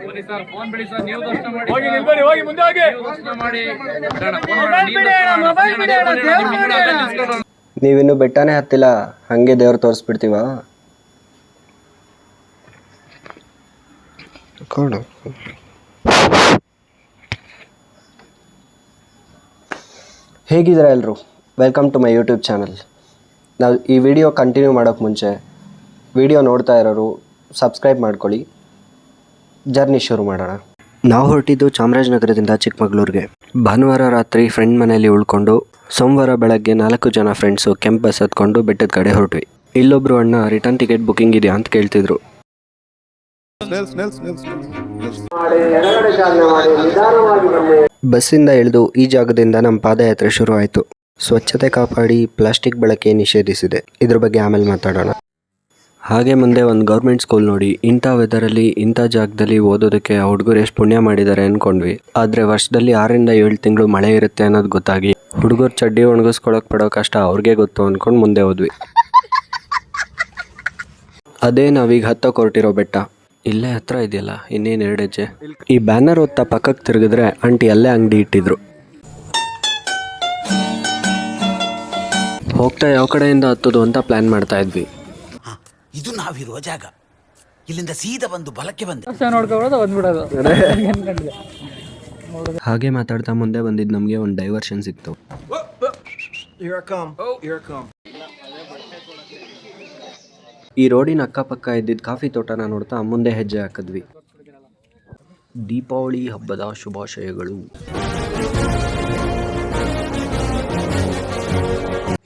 ಬನ್ನಿ sir phone ಬಿಡಿ sir ನೀವು ದರ್ಶನ ಮಾಡಿ ಹೋಗಿ ಸರ್. ನಿಲ್ಬೇಡಿ ಹೋಗಿ ಮುಂದೆ ಹೋಗಿ. ದರ್ಶನ ಮಾಡಿ. ಬೇಡ, ಫೋನ್ ಮಾಡಿ, ನೀವು ದರ್ಶನ ಮಾಡಿ. ಬನ್ನಿ, ಬನ್ನಿ, ಬನ್ನಿ, ನಿಮ್ಮ ಕೂಡ ಅಲ್ಲೇ ನಿಲ್ಸ್ಕೊಂಡು ನೀವಿನ್ನೂ ಬೆಟ್ಟನೇ ಹತ್ತಿಲ್ಲ ಹಂಗೆ ದೇವ್ರು ತೋರಿಸ್ಬಿಡ್ತೀವ? ಹೇಗಿದ್ದೀರಾ ಎಲ್ಲರೂ welcome to my YouTube channel ನಾವು ಈ ವಿಡಿಯೋ ಕಂಟಿನ್ಯೂ ಮಾಡೋಕ್ಕೆ ಮುಂಚೆ ವಿಡಿಯೋ ನೋಡ್ತಾ ಇರೋರು ಸಬ್ಸ್ಕ್ರೈಬ್ ಮಾಡ್ಕೊಳ್ಳಿ. ಜರ್ನಿ ಶುರು ಮಾಡೋಣ. ನಾವು ಹೊರಟಿದ್ದು ಚಾಮರಾಜನಗರದಿಂದ ಚಿಕ್ಕಮಗಳೂರಿಗೆ. ಭಾನುವಾರ ರಾತ್ರಿ ಫ್ರೆಂಡ್ ಮನೆಯಲ್ಲಿ ಉಳ್ಕೊಂಡು ಸೋಮವಾರ ಬೆಳಗ್ಗೆ ನಾಲ್ಕು ಜನ ಫ್ರೆಂಡ್ಸು ಕೆಂಪು ಬಸ್ ಹತ್ಕೊಂಡು ಬೆಟ್ಟದ ಕಡೆ ಹೊರಟ್ವಿ. ಇಲ್ಲೊಬ್ರು ಅಣ್ಣ ರಿಟರ್ನ್ ಟಿಕೆಟ್ ಬುಕಿಂಗ್ ಇದೆಯಾ? ಅಂತ ಕೇಳ್ತಿದ್ರು. ಬಸ್ಸಿಂದ ಇಳಿದು ಈ ಜಾಗದಿಂದ ನಮ್ಮ ಪಾದಯಾತ್ರೆ ಶುರು ಆಯಿತು ಸ್ವಚ್ಛತೆ ಕಾಪಾಡಿ ಪ್ಲಾಸ್ಟಿಕ್ ಬಳಕೆ ನಿಷೇಧಿಸಿದೆ. ಇದ್ರ ಬಗ್ಗೆ ಆಮೇಲೆ ಮಾತಾಡೋಣ. ಹಾಗೆ ಮುಂದೆ ಒಂದು ಗೌರ್ಮೆಂಟ್ ಸ್ಕೂಲ್ ನೋಡಿ. ಇಂಥ ವೆದರಲ್ಲಿ ಇಂಥ ಜಾಗದಲ್ಲಿ ಓದೋದಕ್ಕೆ ಆ ಹುಡುಗರು ಎಷ್ಟು ಪುಣ್ಯ ಮಾಡಿದ್ದಾರೆ ಅಂದ್ಕೊಂಡ್ವಿ ಆದರೆ ವರ್ಷದಲ್ಲಿ ಆರರಿಂದ ಏಳು ತಿಂಗಳು ಮಳೆ ಇರುತ್ತೆ ಅನ್ನೋದು ಗೊತ್ತಾಗಿ ಹುಡುಗರು ಚಡ್ಡಿ ಒಣಗಿಸ್ಕೊಳಕ್ ಪಡೋ ಕಷ್ಟ ಅವ್ರಿಗೆ ಗೊತ್ತು ಅಂದ್ಕೊಂಡು ಮುಂದೆ ಹೋದ್ವಿ. ಅದೇ ನಾವೀಗ ಹತ್ತ ಹೊರಟಿರೋ ಬೆಟ್ಟ. ಇಲ್ಲೇ ಹತ್ರ ಇದೆಯಲ್ಲ, ಇನ್ನೇನು ಎರಡು ಹೆಜ್ಜೆ? ಈ ಬ್ಯಾನರ್ ಓದ್ತಾ ಪಕ್ಕಕ್ಕೆ ತಿರುಗಿದ್ರೆ ಆಂಟಿ ಅಲ್ಲೇ ಅಂಗಡಿ ಇಟ್ಟಿದ್ರು. ಹೋಗ್ತಾ ಯಾವ ಕಡೆಯಿಂದ ಹತ್ತೋದು ಅಂತ ಪ್ಲ್ಯಾನ್ ಮಾಡ್ತಾ ಇದ್ವಿ. ಇದು ನಾವಿರುವ ಜಾಗ. ಇಲ್ಲಿಂದ ಸೀದಾ ಬಂದು ಬಲಕ್ಕೆ ಬಂದೆ. ಬಂದ್ಬಿಡೋದು. ಹಾಗೆ ಮಾತಾಡ್ತಾ ಮುಂದೆ ಬಂದಿದ್ದು ನಮಗೆ ಒಂದು ಡೈವರ್ಷನ್ ಸಿಕ್ತು. ಈ ರೋಡಿನ ಅಕ್ಕಪಕ್ಕ ಇದ್ದಿದ್ದ ಕಾಫಿ ತೋಟನ ನೋಡ್ತಾ ಮುಂದೆ ಹೆಜ್ಜೆ ಹಾಕಿದ್ವಿ. ದೀಪಾವಳಿ ಹಬ್ಬದ ಶುಭಾಶಯಗಳು.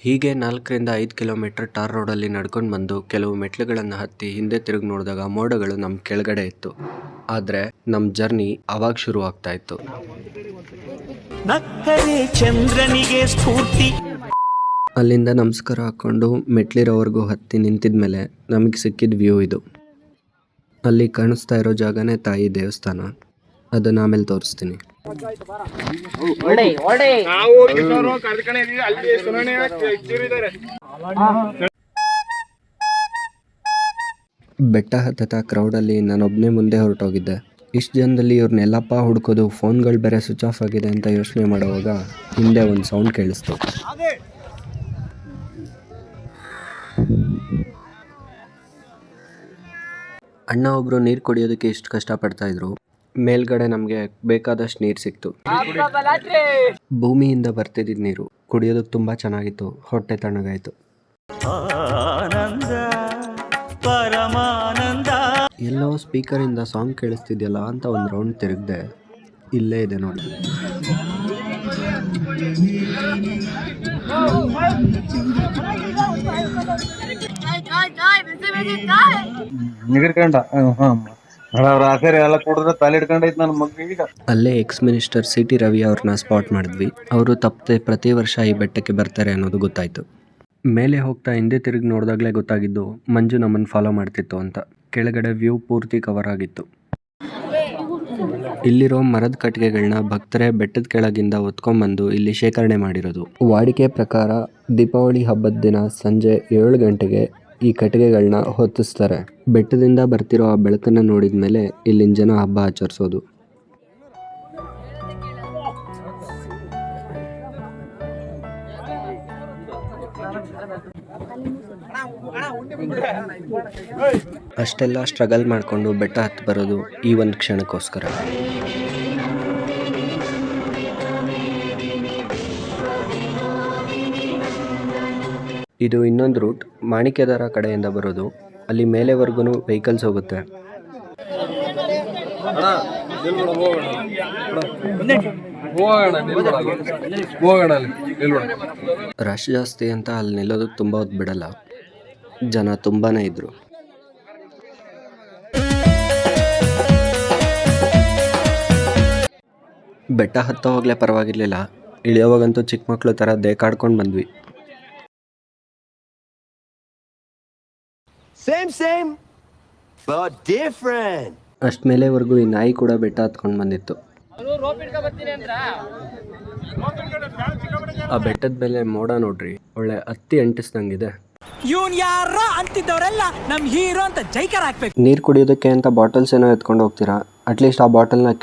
ಹೀಗೆ ನಾಲ್ಕರಿಂದ ಐದು ಕಿಲೋಮೀಟರ್ ಟಾರ್ ರೋಡಲ್ಲಿ ನಡ್ಕೊಂಡು ಬಂದು ಕೆಲವು ಮೆಟ್ಲುಗಳನ್ನು ಹತ್ತಿ ಹಿಂದೆ ತಿರುಗಿ ನೋಡಿದಾಗ ಮೋಡಗಳು ನಮ್ಮ ಕೆಳಗಡೆ ಇತ್ತು. ಆದರೆ ನಮ್ಮ ಜರ್ನಿ ಅವಾಗ ಶುರು ಆಗ್ತಾ ಇತ್ತು ಚಂದ್ರನಿಗೆ ಸ್ಫೂರ್ತಿ. ಅಲ್ಲಿಂದ ನಮಸ್ಕಾರ ಹಾಕ್ಕೊಂಡು ಮೆಟ್ಲಿರೋವರೆಗೂ ಹತ್ತಿ ನಿಂತಿದ ಮೇಲೆ ನಮಗೆ ಸಿಕ್ಕಿದ ವ್ಯೂ ಇದು. ಅಲ್ಲಿ ಕಾಣಿಸ್ತಾ ಇರೋ ಜಾಗನೇ ತಾಯಿ ದೇವಸ್ಥಾನ. ಅದನ್ನು ಆಮೇಲೆ ತೋರಿಸ್ತೀನಿ. ಬೆಟ್ಟ ಹತ್ತತ ಕ್ರೌಡಲ್ಲಿ ನಾನೊಬ್ಬನೇ ಮುಂದೆ ಹೊರಟೋಗಿದ್ದೆ. ಇಷ್ಟು ಜನದಲ್ಲಿ ಇವ್ರನ್ನೆಲ್ಲಪ್ಪ ಹುಡ್ಕೋದು ಫೋನ್ಗಳು ಬೇರೆ ಸ್ವಿಚ್ ಆಫ್ ಆಗಿದೆ ಅಂತ ಯೋಚನೆ ಮಾಡುವಾಗ ಹಿಂದೆ ಒಂದು ಸೌಂಡ್ ಕೇಳಿಸ್ತು. ಅಣ್ಣ ಒಬ್ಬರು ನೀರು ಕುಡಿಯೋದಕ್ಕೆ ಇಷ್ಟು ಕಷ್ಟಪಡ್ತಾ ಇದ್ರು. ಮೇಲ್ಗಡೆ ನಮಗೆ ಬೇಕಾದಷ್ಟು ನೀರು ಸಿಕ್ತು. ಭೂಮಿಯಿಂದ ಬರ್ತಿದ್ದ ನೀರು ಕುಡಿಯೋದಕ್ಕೆ ತುಂಬ ಚೆನ್ನಾಗಿತ್ತು ಹೊಟ್ಟೆ ತಣ್ಣಗಾಯಿತು. ಆನಂದ ಪರಮಾನಂದ ಎಲ್ಲೋ ಸ್ಪೀಕರಿಂದ ಸಾಂಗ್ ಕೇಳಿಸ್ತಿದ್ಯಲ್ಲ ಅಂತ ಒಂದು ರೌಂಡ್ ತಿರುಗ್ದೆ ಇಲ್ಲೇ ಇದೆ ನೋಡಿ! ನಿಗರ್ಕಂಡ ಅವ್ರ ಅಲ್ಲೇ ex minister C T Ravi ಅವ್ರನ್ನ ಸ್ಪಾಟ್ ಮಾಡಿದ್ವಿ. ಅವರು ತಪ್ಪದೆ ಪ್ರತಿ ವರ್ಷ ಈ ಬೆಟ್ಟಕ್ಕೆ ಬರ್ತಾರೆ ಅನ್ನೋದು ಗೊತ್ತಾಯಿತು. ಮೇಲೆ ಹೋಗ್ತಾ ಹಿಂದೆ ತಿರುಗಿ ನೋಡಿದಾಗಲೇ ಗೊತ್ತಾಗಿದ್ದು ಮಂಜು ನಮ್ಮನ್ನು ಫಾಲೋ ಮಾಡ್ತಿತ್ತು ಅಂತ. ಕೆಳಗಡೆ ವ್ಯೂ ಪೂರ್ತಿ ಕವರ್ ಆಗಿತ್ತು. ಇಲ್ಲಿರೋ ಮರದ ಕಟ್ಟಿಗೆಗಳನ್ನ ಭಕ್ತರೇ ಬೆಟ್ಟದ ಕೆಳಗಿಂದ ಹೊತ್ಕೊಂಡ್ಬಂದು ಇಲ್ಲಿ ಶೇಖರಣೆ ಮಾಡಿರೋದು. ವಾಡಿಕೆ ಪ್ರಕಾರ ದೀಪಾವಳಿ ಹಬ್ಬದ ದಿನ ಸಂಜೆ ಏಳು ಗಂಟೆಗೆ ಈ ಕಟ್ಟಿಗೆಗಳನ್ನ ಹೊತ್ತಿಸ್ತಾರೆ. ಬೆಟ್ಟದಿಂದ ಬರ್ತಿರೋ ಆ ಬೆಳಕನ್ನು ನೋಡಿದ ಮೇಲೆ ಇಲ್ಲಿನ ಜನ ಹಬ್ಬ ಆಚರಿಸೋದು. ಅಷ್ಟೆಲ್ಲ ಸ್ಟ್ರಗಲ್ ಮಾಡಿಕೊಂಡು ಬೆಟ್ಟ ಹತ್ತಿ ಬರೋದು ಈ ಒಂದು ಕ್ಷಣಕ್ಕೋಸ್ಕರ. ಇದು ಇನ್ನೊಂದು ರೂಟ್ ಮಾಣಿಕ್ಯದರ ಕಡೆಯಿಂದ ಬರೋದು. ಅಲ್ಲಿ ಮೇಲೆವರೆಗೂ ವೆಹಿಕಲ್ಸ್ ಹೋಗುತ್ತೆ. ರಶ್ ಜಾಸ್ತಿ ಅಂತ ಅಲ್ಲಿ ನಿಲ್ಲೋದಕ್ಕೆ ತುಂಬ ಹೊತ್ತು ಬಿಡಲ್ಲ. ಜನ ತುಂಬಾ ಇದ್ರು. ಬೆಟ್ಟ ಹತ್ತ ಹೋಗ್ಲೇ ಪರವಾಗಿರ್ಲಿಲ್ಲ. ಇಳಿಯೋವಾಗಂತೂ ಚಿಕ್ಕ ಮಕ್ಕಳು ಥರ ದೇಕಾಡ್ಕೊಂಡು ಬಂದ್ವಿ. Same, same but different. ಅಷ್ಟು ಮೇಲೆವರೆಗೂ ಈ ನಾಯಿ ಕೂಡ ಬೆಟ್ಟ ಹತ್ಕೊಂಡು ಬಂದಿತ್ತು. ಆ ಬೆಟ್ಟದ ಮೇಲೆ ಮೋಡ ನೋಡ್ರಿ ಒಳ್ಳೆ ಹತ್ತಿ ಅಂಟಿಸ್ದಂಗಿದೆ. ಇವನ್ ಯಾರ ಅಂತಿದ್ದವರೆಲ್ಲ ನಮ್ ಹೀರೋ ಅಂತ ಜೈಕರ್ ಹಾಕ್ಬೇಕು. ನೀರು ಕುಡಿಯೋದಕ್ಕೆ ಅಂತ ಬಾಟಲ್ಸ್ ಏನೋ ಎತ್ಕೊಂಡು ಹೋಗ್ತೀರಾ? ಅಟ್ಲೀಸ್ಟ್ ಆ ಬಾಟಲ್ನ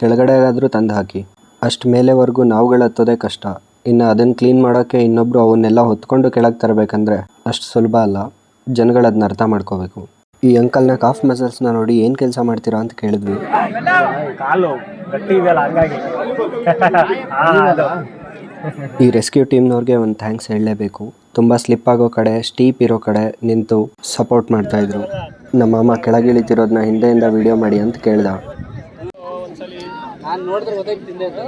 ಆದ್ರೂ ತಂದು ಹಾಕಿ. ಅಷ್ಟು ಮೇಲೆವರೆಗೂ ನಾವುಗಳು ಹತ್ತೋದೇ ಕಷ್ಟ. ಇನ್ನು ಅದನ್ನು ಕ್ಲೀನ್ ಮಾಡೋಕ್ಕೆ ಇನ್ನೊಬ್ರು ಅವನ್ನೆಲ್ಲ ಹೊತ್ಕೊಂಡು ಕೆಳಗೆ ತರಬೇಕಂದ್ರೆ ಅಷ್ಟು ಸುಲಭ ಅಲ್ಲ. ಜನಗಳು ಅದನ್ನ ಅರ್ಥ ಮಾಡ್ಕೋಬೇಕು. ಈ ಅಂಕಲ್ನ ಕಾಫ್ ಮಸಲ್ಸ್ನ ನೋಡಿ ಏನು ಕೆಲಸ ಮಾಡ್ತೀರಾ ಅಂತ ಕೇಳಿದ್ವಿ. ಕಾಲು ಗಟ್ಟಿ ಇದೆಯಲ್ಲ ಹಂಗಾಗಿ. ಈ ರೆಸ್ಕ್ಯೂ ಟೀಮ್ನವ್ರಿಗೆ ಒಂದು ಥ್ಯಾಂಕ್ಸ್ ಹೇಳಲೇಬೇಕು. ತುಂಬ ಸ್ಲಿಪ್ ಆಗೋ ಕಡೆ ಸ್ಟೀಪ್ ಇರೋ ಕಡೆ ನಿಂತು ಸಪೋರ್ಟ್ ಮಾಡ್ತಾಯಿದ್ರು ನಮ್ಮ ಮಾಮ ಕೆಳಗಿಳಿತಿರೋದನ್ನ ಹಿಂದೆಯಿಂದ ವಿಡಿಯೋ ಮಾಡಿ ಅಂತ ಕೇಳ್ದ. ನಾನು ನೋಡಿದ್ರೆ ಗೊತ್ತಾಯ್ತು ತಿಂದೆ ಅಂತ.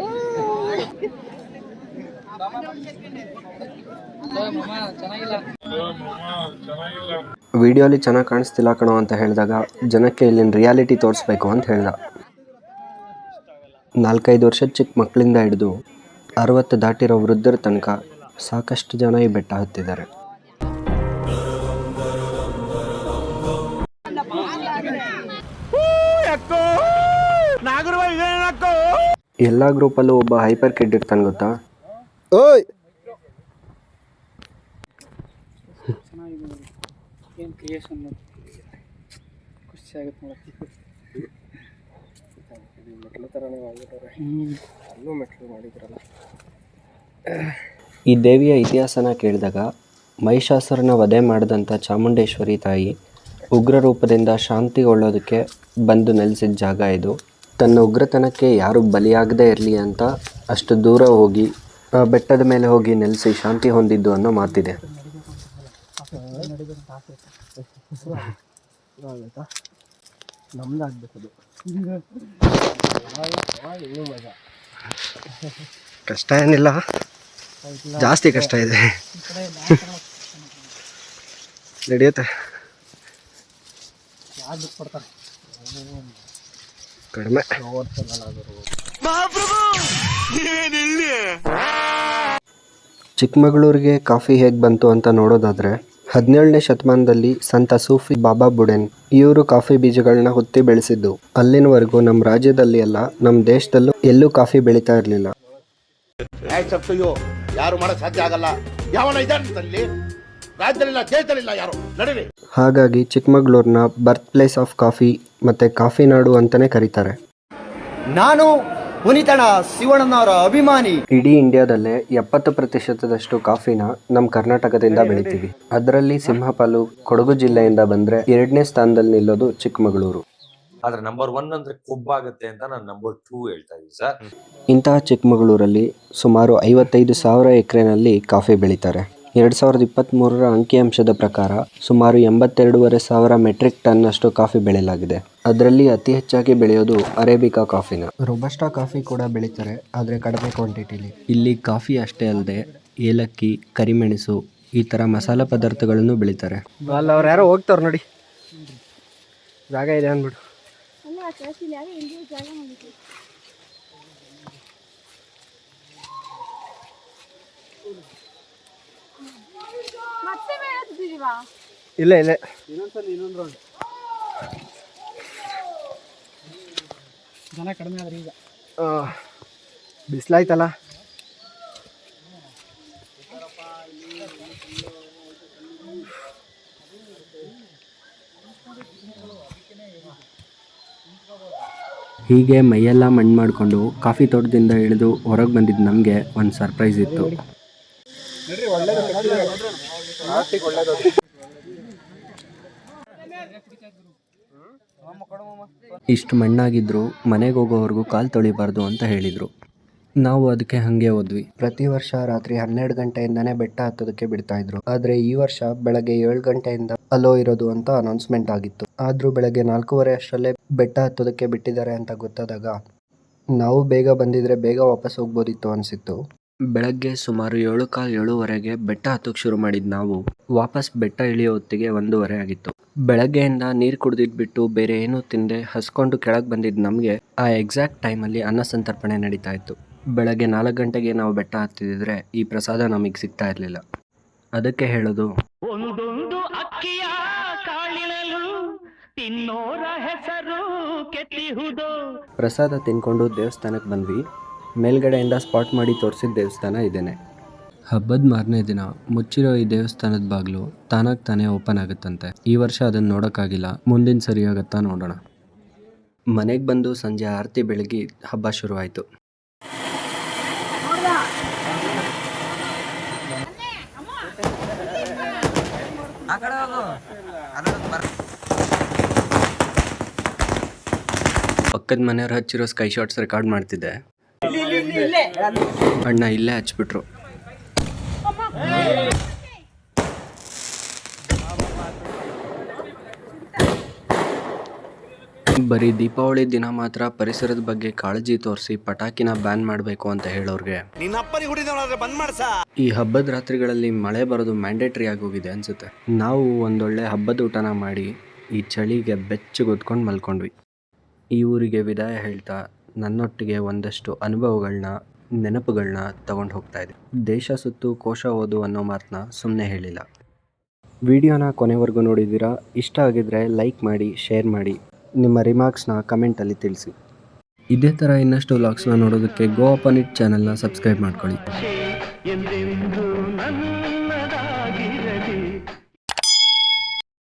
ಚೆನ್ನಾಗಿಲ್ಲ. ವಿಡಿಯೋಲಿ ಚೆನ್ನಾಗಿ ಕಾಣಿಸ್ತಿಲ್ಲ ಕಣೋ ಅಂತ ಹೇಳಿದಾಗ ಜನಕ್ಕೆ ಇಲ್ಲಿನ ರಿಯಾಲಿಟಿ ತೋರಿಸ್ಬೇಕು ಅಂತ ಹೇಳ್ದ. ನಾಲ್ಕೈದು ವರ್ಷದ ಚಿಕ್ಕ ಮಕ್ಕಳಿಂದ ಹಿಡಿದು ಅರವತ್ತು ದಾಟಿರೋ ವೃದ್ಧರ ತನಕ ಸಾಕಷ್ಟು ಜನ ಈ ಬೆಟ್ಟ ಹತ್ತಿದ್ದಾರೆ. ಎಲ್ಲ ಗ್ರೂಪಲ್ಲೂ ಒಬ್ಬ ಹೈಪರ್ ಕಿಡ್ ಇರ್ತಾನೆ ಗೊತ್ತಾ? ಕ್ರಿಯೇಷನ್ ಖುಷಿ ಆಗುತ್ತೆ ನೋಡಕ್ಕೆ ಅಲ್ಲೂ ಮೆಟ್ಲು ಮಾಡಿದ್ರಲ್ಲ ಈ ದೇವಿಯ ಇತಿಹಾಸನ ಕೇಳಿದಾಗ ಮಹಿಷಾಸುರನ ವಧೆ ಮಾಡಿದಂಥ ಚಾಮುಂಡೇಶ್ವರಿ ತಾಯಿ ಉಗ್ರ ರೂಪದಿಂದ ಶಾಂತಿಗೊಳ್ಳೋದಕ್ಕೆ ಬಂದು ನೆಲೆಸಿದ ಜಾಗ ಇದು. ತನ್ನ ಉಗ್ರತನಕ್ಕೆ ಯಾರು ಬಲಿಯಾಗದೇ ಇರಲಿ ಅಂತ ಅಷ್ಟು ದೂರ ಹೋಗಿ ಬೆಟ್ಟದ ಮೇಲೆ ಹೋಗಿ ನೆಲೆಸಿ ಶಾಂತಿ ಹೊಂದಿದ್ದು ಅನ್ನೋ ಮಾತಿದೆ. ಕಷ್ಟ ಏನಿಲ್ಲ. ಜಾಸ್ತಿ ಕಷ್ಟ ಇದೆ. ನಡೆಯುತ್ತೆ. ಕಡಿಮೆ. ಚಿಕ್ಕಮಗಳೂರಿಗೆ ಕಾಫಿ ಹೇಗೆ ಬಂತು ಅಂತ ನೋಡೋದಾದ್ರೆ ಹದಿನೇಳನೇ ಶತಮಾನದಲ್ಲಿ ಸಂತ ಸೂಫಿ ಬಾಬಾ ಬುಡೆನ್ ಇವರು ಕಾಫಿ ಬೀಜಗಳನ್ನ ಹೊತ್ತಿ ಬೆಳೆಸಿದ್ದು. ಅಲ್ಲಿನವರೆಗೂ ನಮ್ಮ ರಾಜ್ಯದಲ್ಲಿ ಅಲ್ಲ ನಮ್ಮ ದೇಶದಲ್ಲೂ ಎಲ್ಲೂ ಕಾಫಿ ಬೆಳೀತಾ ಇರಲಿಲ್ಲ. ಯಾರು ಮಾಡಕ್ ಸಾಧ್ಯ ಆಗಲ್ಲ. ಯಾವನ ಇದ್ದಾನಲ್ಲಿ ರಾಜ್ಯದಲ್ಲಿಲ್ಲ ದೇಶದಲ್ಲಿಲ್ಲ ಯಾರು? ನಡೀರಿ. ಹಾಗಾಗಿ ಚಿಕ್ಕಮಗಳೂರಿನ ಬರ್ತ್ ಪ್ಲೇಸ್ ಆಫ್ ಕಾಫಿ ಮತ್ತೆ ಕಾಫಿ ನಾಡು ಅಂತಾನೆ ಕರೀತಾರೆ. ನಾನು ಪುನೀತಣ ಶಿವಣ್ಣನವರ ಅಭಿಮಾನಿ. ಇಡೀ ಇಂಡಿಯಾದಲ್ಲೇ ಎಪ್ಪತ್ತು ಪ್ರತಿಶತದಷ್ಟು ಕಾಫಿನ ನಮ್ಮ ಕರ್ನಾಟಕದಿಂದ ಬೆಳಿತೀವಿ. ಅದರಲ್ಲಿ ಸಿಂಹಪಾಲು ಕೊಡಗು ಜಿಲ್ಲೆಯಿಂದ ಬಂದರೆ ಎರಡನೇ ಸ್ಥಾನದಲ್ಲಿ ನಿಲ್ಲೋದು ಚಿಕ್ಕಮಗಳೂರು. ಆದ್ರೆ ನಂಬರ್ ಒನ್ ಅಂದ್ರೆ ಕೊಬ್ಬಾಗುತ್ತೆ ಅಂತ ನಾನು ನಂಬರ್ ಟೂ ಹೇಳ್ತಾ ಇದ್ದೀನಿ ಸರ್. ಇಂತಹ ಚಿಕ್ಕಮಗಳೂರಲ್ಲಿ ಸುಮಾರು ಐವತ್ತೈದು ಸಾವಿರ ಎಕರೆನಲ್ಲಿ ಕಾಫಿ ಬೆಳೀತಾರೆ. ಎರಡು ಸಾವಿರದ ಅಂಕಿ ಅಂಕಿಅಂಶದ ಪ್ರಕಾರ ಸುಮಾರು ಎಂಬತ್ತೆರಡೂವರೆ ಸಾವಿರ ಮೆಟ್ರಿಕ್ ಟನ್ ಅಷ್ಟು ಕಾಫಿ ಬೆಳೆಯಲಾಗಿದೆ. ಅದರಲ್ಲಿ ಅತಿ ಹೆಚ್ಚಾಗಿ ಬೆಳೆಯೋದು ಅರೇಬಿಕಾ ಕಾಫಿನ. ರೋಬಸ್ಟಾ ಕಾಫಿ ಕೂಡ ಬೆಳೀತಾರೆ ಆದರೆ ಕಡಿಮೆ ಕ್ವಾಂಟಿಟಿಲಿ. ಇಲ್ಲಿ ಕಾಫಿ ಅಷ್ಟೇ ಅಲ್ಲದೆ ಏಲಕ್ಕಿ ಕರಿಮೆಣಸು ಈ ಥರ ಮಸಾಲೆ ಪದಾರ್ಥಗಳನ್ನು ಬೆಳೀತಾರೆ. ಅಲ್ಲ ಅವ್ರು ಯಾರೋ ಹೋಗ್ತಾವ್ರು ನೋಡಿ. ಜಾಗ ಇದೆ ಅಂದ್ಬಿಡು ಅಲ್ಲ ಕಳಿಸಿಲ್ಲ ಯಾರು ಎಲ್ಲಿಯೂ ಜಾಗ ಮಾಡಿದ್ರು ಮತ್ತೆ ಮೇಲೆ ಹತ್ತಿದೀವಾ ಇಲ್ಲ ಇಲ್ಲ. ಜನ ಕಡಿಮೆ ಆದ್ರೆ ಈಗ. ಬಿಸಿಲಾಯ್ತಲ್ಲ? ಹೀಗೆ ಮೈಯೆಲ್ಲ ಮಣ್ಣು ಮಾಡಿಕೊಂಡು ಕಾಫಿ ತೋಟದಿಂದ ಇಳಿದು ಹೊರಗೆ ಬಂದಿದ್ದು ನಮಗೆ ಒಂದು ಸರ್ಪ್ರೈಸ್ ಇತ್ತು. ಇಷ್ಟು ಮಣ್ಣಾಗಿದ್ರು ಮನೆಗೆ ಹೋಗೋವರೆಗೂ ಕಾಲು ತೊಳಿಬಾರ್ದು ಅಂತ ಹೇಳಿದ್ರು. ನಾವು ಅದಕ್ಕೆ ಹಂಗೆ ಹೋದ್ವಿ. ಪ್ರತಿ ವರ್ಷ ರಾತ್ರಿ ಹನ್ನೆರಡು ಗಂಟೆಯಿಂದನೇ ಬೆಟ್ಟ ಹತ್ತೋದಕ್ಕೆ ಬಿಡ್ತಾ ಇದ್ರು. ಆದ್ರೆ ಈ ವರ್ಷ ಬೆಳಗ್ಗೆ ಏಳು ಗಂಟೆಯಿಂದ ಅಲೋ ಇರೋದು ಅಂತ ಅನೌನ್ಸ್ಮೆಂಟ್ ಆಗಿತ್ತು. ಆದ್ರೂ ಬೆಳಗ್ಗೆ ನಾಲ್ಕೂವರೆ ಅಷ್ಟರಲ್ಲೇ ಬೆಟ್ಟ ಹತ್ತೋದಕ್ಕೆ ಬಿಟ್ಟಿದ್ದಾರೆ ಅಂತ ಗೊತ್ತಾದಾಗ ನಾವು ಬೇಗ ಬಂದಿದ್ರೆ ಬೇಗ ವಾಪಸ್ ಹೋಗ್ಬೋದಿತ್ತು ಅನಿಸಿತ್ತು. ಬೆಳಗ್ಗೆ ಸುಮಾರು ಏಳು ಕಾಲ್ ಏಳುವರೆಗೆ ಬೆಟ್ಟ ಹತ್ತೋಕೆ ಶುರು ಮಾಡಿದ್ದು ನಾವು. ವಾಪಸ್ ಬೆಟ್ಟ ಇಳಿಯೋ ಹೊತ್ತಿಗೆ ಒಂದೂವರೆ ಆಗಿತ್ತು. ಬೆಳಗ್ಗೆಯಿಂದ ನೀರು ಕುಡಿದಿದ್ಬಿಟ್ಟು ಬೇರೆ ಏನೂ ತಿಂದೆ ಹಸ್ಕೊಂಡು ಕೆಳಗೆ ಬಂದಿದ್ದು ನಮಗೆ ಆ ಎಕ್ಸಾಕ್ಟ್ ಟೈಮಲ್ಲಿ ಅನ್ನ ಸಂತರ್ಪಣೆ ನಡೀತಾ ಇತ್ತು. ಬೆಳಗ್ಗೆ ನಾಲ್ಕು ಗಂಟೆಗೆ ನಾವು ಬೆಟ್ಟ ಹತ್ತಿದ್ರೆ ಈ ಪ್ರಸಾದ ನಮಗೆ ಸಿಗ್ತಾ ಇರಲಿಲ್ಲ. ಅದಕ್ಕೆ ಹೇಳೋದು ಒಂದೊಂದು ಅಕ್ಕಿಯ ಕಾಳಿನಲು ತಿನ್ನೋರ ಹೆಸರು ಪ್ರಸಾದ ತಿನ್ಕೊಂಡು ದೇವಸ್ಥಾನಕ್ಕೆ ಬಂದ್ವಿ. ಮೇಲ್ಗಡೆಯಿಂದ ಸ್ಪಾಟ್ ಮಾಡಿ ತೋರಿಸಿದ ದೇವಸ್ಥಾನ ಇದೇನೆ. ಹಬ್ಬದ ಮಾರನೇ ದಿನ ಮುಚ್ಚಿರೋ ಈ ದೇವಸ್ಥಾನದ ಬಾಗಿಲು ತಾನಾಗಿ ತಾನೇ ಓಪನ್ ಆಗುತ್ತಂತೆ. ಈ ವರ್ಷ ಅದನ್ನು ನೋಡೋಕ್ಕಾಗಿಲ್ಲ. ಮುಂದಿನ ಸರಿ ಆಗುತ್ತಾ ನೋಡೋಣ. ಮನೆಗೆ ಬಂದು ಸಂಜೆ ಆರತಿ ಬೆಳಗ್ಗೆ ಹಬ್ಬ ಶುರುವಾಯಿತು. ಪಕ್ಕದ ಮನೆಯವ್ರು ಹಚ್ಚಿರೋ ಸ್ಕೈ ಶಾಟ್ಸ್ ರೆಕಾರ್ಡ್ ಮಾಡ್ತಿದ್ದೆ. ಅಣ್ಣ ಇಲ್ಲೇ ಹಚ್ಬಿಟ್ರು. ಬರೀ ದೀಪಾವಳಿ ದಿನ ಮಾತ್ರ ಪರಿಸರದ ಬಗ್ಗೆ ಕಾಳಜಿ ತೋರಿಸಿ ಪಟಾಕಿನ ಬ್ಯಾನ್ ಮಾಡಬೇಕು ಅಂತ ಹೇಳೋರ್ಗೆ. ಈ ಹಬ್ಬದ ರಾತ್ರಿಗಳಲ್ಲಿ ಮಳೆ ಬರೋದು ಮ್ಯಾಂಡೇಟರಿ ಆಗೋಗಿದೆ ಅನ್ಸುತ್ತೆ. ನಾವು ಒಂದೊಳ್ಳೆ ಹಬ್ಬದ ಊಟನ ಮಾಡಿ ಈ ಚಳಿಗೆ ಬೆಚ್ಚಗೆ ಬೆಚ್ಚಗೊದ್ಕೊಂಡು ಮಲ್ಕೊಂಡ್ವಿ. ಈ ಊರಿಗೆ ವಿದಾಯ ಹೇಳ್ತಾ ನನ್ನೊಟ್ಟಿಗೆ ಒಂದಷ್ಟು ಅನುಭವಗಳನ್ನ ನೆನಪುಗಳನ್ನ ತಗೊಂಡು ಹೋಗ್ತಾ ಇದೆ ದೇಶ ಸುತ್ತು ಕೋಶ ಓದು ಅನ್ನೋ ಮಾತನ್ನ ಸುಮ್ಮನೆ ಹೇಳಿಲ್ಲ. ವಿಡಿಯೋನ ಕೊನೆವರೆಗೂ ನೋಡಿದ್ದೀರಾ? ಇಷ್ಟ ಆಗಿದ್ರೆ ಲೈಕ್ ಮಾಡಿ, ಶೇರ್ ಮಾಡಿ. ನಿಮ್ಮ ರಿಮಾರ್ಕ್ಸ್ನ ಕಮೆಂಟಲ್ಲಿ ತಿಳಿಸಿ. ಇದೇ ಥರ ಇನ್ನಷ್ಟು ವ್ಲಾಗ್ಸ್ನ ನೋಡೋದಕ್ಕೆ ಗೋ ಅಪನಿಟ್ ಚಾನಲ್ನ ಸಬ್ಸ್ಕ್ರೈಬ್ ಮಾಡ್ಕೊಳ್ಳಿ.